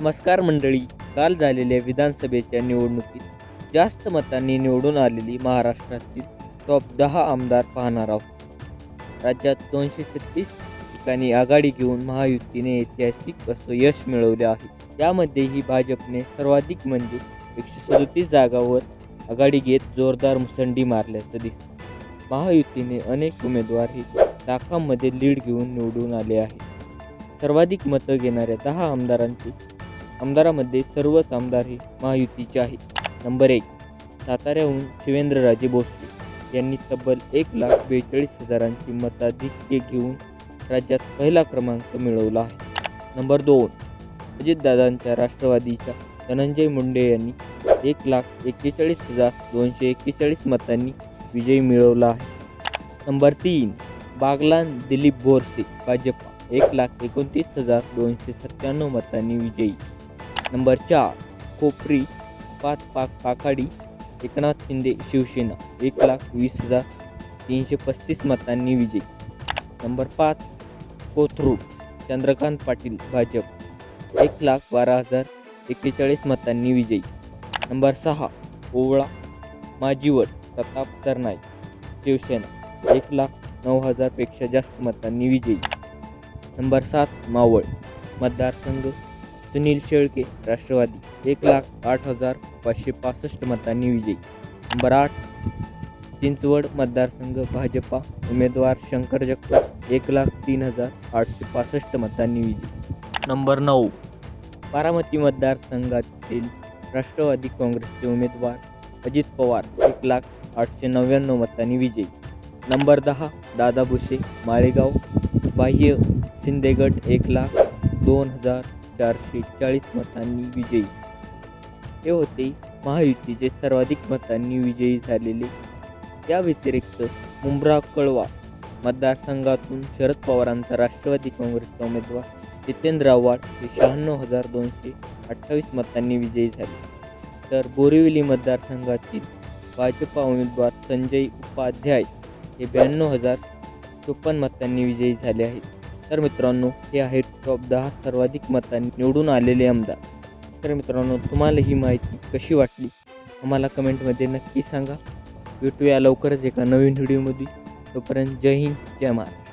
नमस्कार मंडळी. काल झालेल्या विधानसभेच्या निवडणुकीत जास्त मतांनी निवडून आलेली महाराष्ट्रातील टॉप दहा आमदार पाहणार आहोत. राज्यात दोनशे छत्तीस ठिकाणी आघाडी घेऊन महायुतीने ऐतिहासिक असं यश मिळवले आहे. यामध्येही भाजपने सर्वाधिक म्हणजे एकशे सदोतीस जागावर आघाडी घेत जोरदार मुसंडी मारल्याचं दिसतं महायुतीने अनेक उमेदवार हे लाखांमध्ये लीड घेऊन निवडून आले आहे सर्वाधिक मतं घेणाऱ्या दहा आमदारांची आमदारामध्ये सर्वच आमदार हे महायुतीचे आहेत. नंबर एक साताऱ्याहून शिवेंद्रराजे भोसले यांनी तब्बल एक लाख बेचाळीस हजारांची मताधिक्य घेऊन राज्यात पहिला क्रमांक मिळवला आहे. नंबर दोन अजितदादांच्या राष्ट्रवादीच्या धनंजय मुंडे यांनी एक लाख एक्केचाळीस हजार दोनशे एक्केचाळीस मतांनी विजय मिळवला आहे. नंबर तीन बागलान दिलीप बोरसे भाजपा एक लाख एकोणतीस हजार दोनशे सत्त्याण्णव मतांनी विजयी. नंबर चार कोपरी पाच पाक पाखाडी एकनाथ शिंदे शिवसेना एक लाख वीस हजार तीनशे पस्तीस मतांनी विजय. नंबर पाच कोथरूड चंद्रकांत पाटील भाजप एक लाख बारा हजार एक्केचाळीस मतांनी विजयी. नंबर सहा ओवळा माजीवड प्रताप सरनाईक शिवसेना एक लाख नऊ हजारपेक्षा जास्त मतांनी विजयी. नंबर सात मावळ मतदारसंघ सुनील शेळके राष्ट्रवादी. एक लाख आठ हजार पाचशे पासष्ट मतांनी विजयी. नंबर आठ चिंचवड मतदारसंघ भाजपा उमेदवार शंकर जगताप. एक लाख तीन हजार आठशे पासष्ट मतांनी विजयी. नंबर नऊ बारामती मतदारसंघातील राष्ट्रवादी काँग्रेसचे उमेदवार अजित पवार. एक लाख आठशे नव्याण्णव मतांनी विजयी. नंबर दहा दादा भुसे माळेगाव. बाह्य शिंदेगड एक लाख दोन हजार चारशे चाळीस मतांनी विजयी. हे होते महायुतीचे सर्वाधिक मतांनी विजयी झालेले. या व्यतिरिक्त मुंब्रा कळवा मतदारसंघातून शरद पवारांचा राष्ट्रवादी काँग्रेसचा उमेदवार जितेंद्र आव्हाड हे शहाण्णव हजार दोनशे अठ्ठावीस मतांनी विजयी झाले. तर बोरिवली मतदारसंघातील भाजपा उमेदवार संजय उपाध्याय हे ब्याण्णव हजार चोपन्न मतांनी विजयी झाले आहेत. तर मित्रांनो हे आहेत टॉप दहा सर्वाधिक मतांनी निवडून आलेले आमदार. तर मित्रांनो तुम्हाला ही माहिती कशी वाटली? आम्हाला कमेंटमध्ये नक्की सांगा. भेटूया लवकरच एका नवीन व्हिडिओमध्ये तोपर्यंत जय हिंद जय महाराष्ट्र.